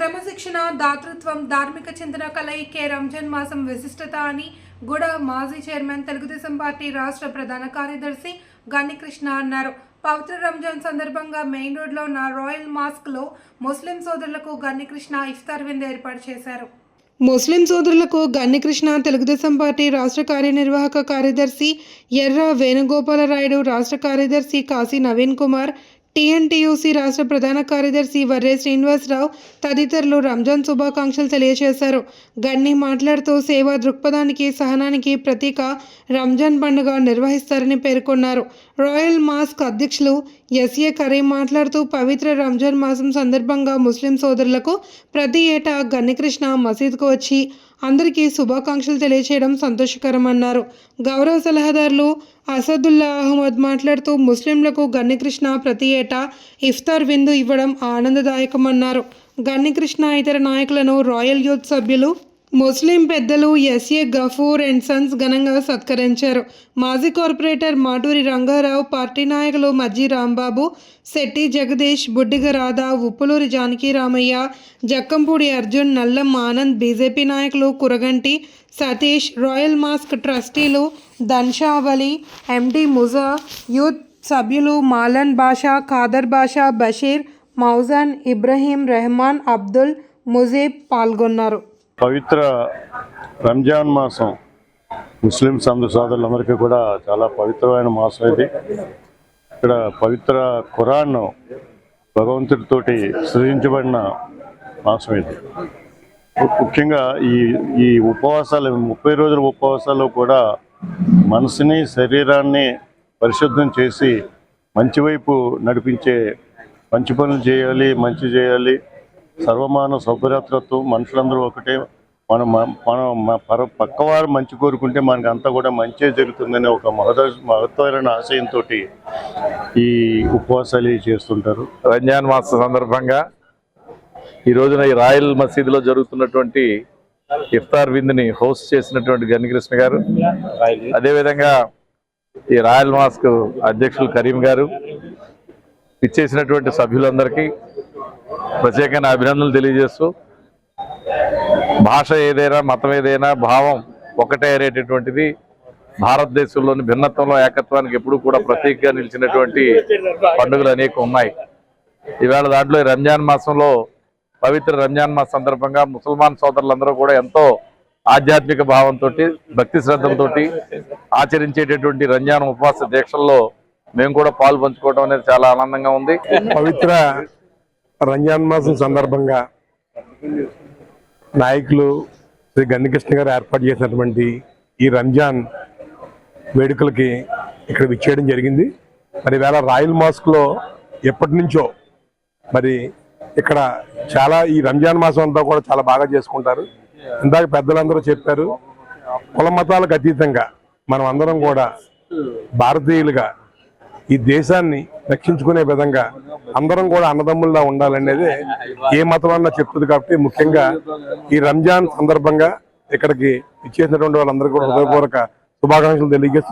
క్రమశిక్షణ దాతృత్వం ధార్మిక చింతన కలయికే రంజాన్ మాసం విశిష్టత అని గూడ మాజీ చైర్మన్ తెలుగుదేశం పార్టీ రాష్ట్ర ప్రధాన కార్యదర్శి గన్నికృష్ణ అన్నారు. పవిత్ర రంజాన్ సందర్భంగా మెయిన్ రోడ్లో ఉన్న రాయల్ మాస్క్లో ముస్లిం సోదరులకు గన్నికృష్ణ ఇఫ్తార్ విందు ఏర్పాటు చేశారు. ముస్లిం సోదరులకు గన్నికృష్ణ తెలుగుదేశం పార్టీ రాష్ట్ర కార్యనిర్వాహక కార్యదర్శి ఎర్ర వేణుగోపాలరాయుడు రాష్ట్ర కార్యదర్శి కాశీ నవీన్ కుమార్ టీఎన్టీయూసీ రాష్ట్ర ప్రధాన కార్యదర్శి వర్రే శ్రీనివాసరావు తదితరులు రంజాన్ శుభాకాంక్షలు తెలియజేశారు. గన్ని మాట్లాడుతూ సేవా దృక్పథానికి సహనానికి ప్రతీక రంజాన్ పండుగ నిర్వహిస్తారని పేర్కొన్నారు. రాయల్ మాస్క్ అధ్యక్షులు ఎస్ఏ కరీం మాట్లాడుతూ పవిత్ర రంజాన్ మాసం సందర్భంగా ముస్లిం సోదరులకు ప్రతి ఏటా గన్నికృష్ణ మసీద్కు వచ్చి అందరికీ శుభాకాంక్షలు తెలియచేయడం సంతోషకరమన్నారు. గౌరవ సలహాదారులు అసదుల్లా అహ్మద్ మాట్లాడుతూ ముస్లింలకు గన్నికృష్ణ ప్రతి ఏటా ఇఫ్తార్ విందు ఇవ్వడం ఆనందదాయకమన్నారు. గన్నికృష్ణ ఇతర నాయకులను రాయల్ యూత్ సభ్యులు ముస్లిం పెద్దలు ఎస్ఏ గఫూర్ అండ్ సన్స్ ఘనంగా సత్కరించారు. మాజీ కార్పొరేటర్ మాటూరి రంగారావు పార్టీ నాయకులు మజ్జి రాంబాబు శెట్టి జగదీష్ బుడ్డిగ రాధా ఉప్పులూరి జానకి రామయ్య జక్కంపూడి అర్జున్ నల్లం ఆనంద్ బీజేపీ నాయకులు Kuraganti Satish royal mosque ట్రస్టీలు Dhanshavali MD ముజా youth సభ్యులు మాలన్ బాషా ఖాదర్ బాషా బషీర్ మౌజాన్ ఇబ్రహీం రెహమాన్ అబ్దుల్ ముజీబ్ పాల్గొన్నారు. పవిత్ర రంజాన్ మాసం ముస్లిం సంఘ సోదరులందరికీ కూడా చాలా పవిత్రమైన మాసం ఇది. ఇక్కడ పవిత్ర ఖురాన్ భగవంతుడితోటి సృజించబడిన మాసం ఇది. ముఖ్యంగా ఈ ఈ ఉపవాసాలు ముప్పై రోజుల ఉపవాసాలు కూడా మనసుని శరీరాన్ని పరిశుద్ధం చేసి మంచి వైపు నడిపించే మంచి పనులు చేయాలి మంచి చేయాలి సర్వమాన సౌభ్రతత్వం మనుషులందరూ ఒకటే. మనం మనం పర పక్కవారు మంచి కోరుకుంటే మనకి అంతా కూడా మంచే జరుగుతుందనే ఒక మహద మహత్వమైన ఆశయంతో ఈ ఉపవాసాలు చేస్తుంటారు. రంజాన్ మాస సందర్భంగా ఈ రోజున ఈ రాయల్ మసీదులో జరుగుతున్నటువంటి ఇఫ్తార్ విందుని హోస్ట్ చేసినటువంటి జనకృష్ణ గారు అదేవిధంగా ఈ రాయల్ మాస్క్ అధ్యక్షులు కరీం గారు ఇచ్చేసినటువంటి సభ్యులందరికీ ప్రత్యేకమైన అభినందనలు తెలియజేస్తూ భాష ఏదైనా మతం ఏదైనా భావం ఒకటే అనేటటువంటిది భారతదేశంలోని భిన్నత్వంలో ఏకత్వానికి ఎప్పుడూ కూడా ప్రతీకగా నిలిచినటువంటి పండుగలు అనేక ఉన్నాయి. ఈవేళ దాంట్లో రంజాన్ మాసంలో పవిత్ర రంజాన్ మాస సందర్భంగా ముసల్మాన్ సోదరులందరూ కూడా ఎంతో ఆధ్యాత్మిక భావంతో భక్తి శ్రద్ధలతో ఆచరించేటటువంటి రంజాన్ ఉపవాస దీక్షల్లో మేము కూడా పాలు పంచుకోవడం అనేది చాలా ఆనందంగా ఉంది. పవిత్ర రంజాన్ మాసం సందర్భంగా నాయకులు శ్రీ గన్నికృష్ణ గారు ఏర్పాటు చేసినటువంటి ఈ రంజాన్ వేడుకలకి ఇక్కడ విచ్చేయడం జరిగింది. మరి వేళ రాయల్ మాస్క్లో ఎప్పటి నుంచో మరి ఇక్కడ చాలా ఈ రంజాన్ మాసం అంతా కూడా చాలా బాగా చేసుకుంటారు. ఇందాక పెద్దలందరూ చెప్పారు కుల మతాలకు అతీతంగా మనం అందరం కూడా భారతీయులుగా ఈ దేశాన్ని రక్షించుకునే విధంగా అందరం కూడా అన్నదమ్ముల్లా ఉండాలనేది ఏ మతం చెప్తుంది కాబట్టి ముఖ్యంగా ఈ రంజాన్ సందర్భంగా ఇక్కడికి ఇచ్చేసినటువంటి వాళ్ళందరికీ కూడా హృదయపూర్వక శుభాకాంక్షలు తెలియజేస్తూ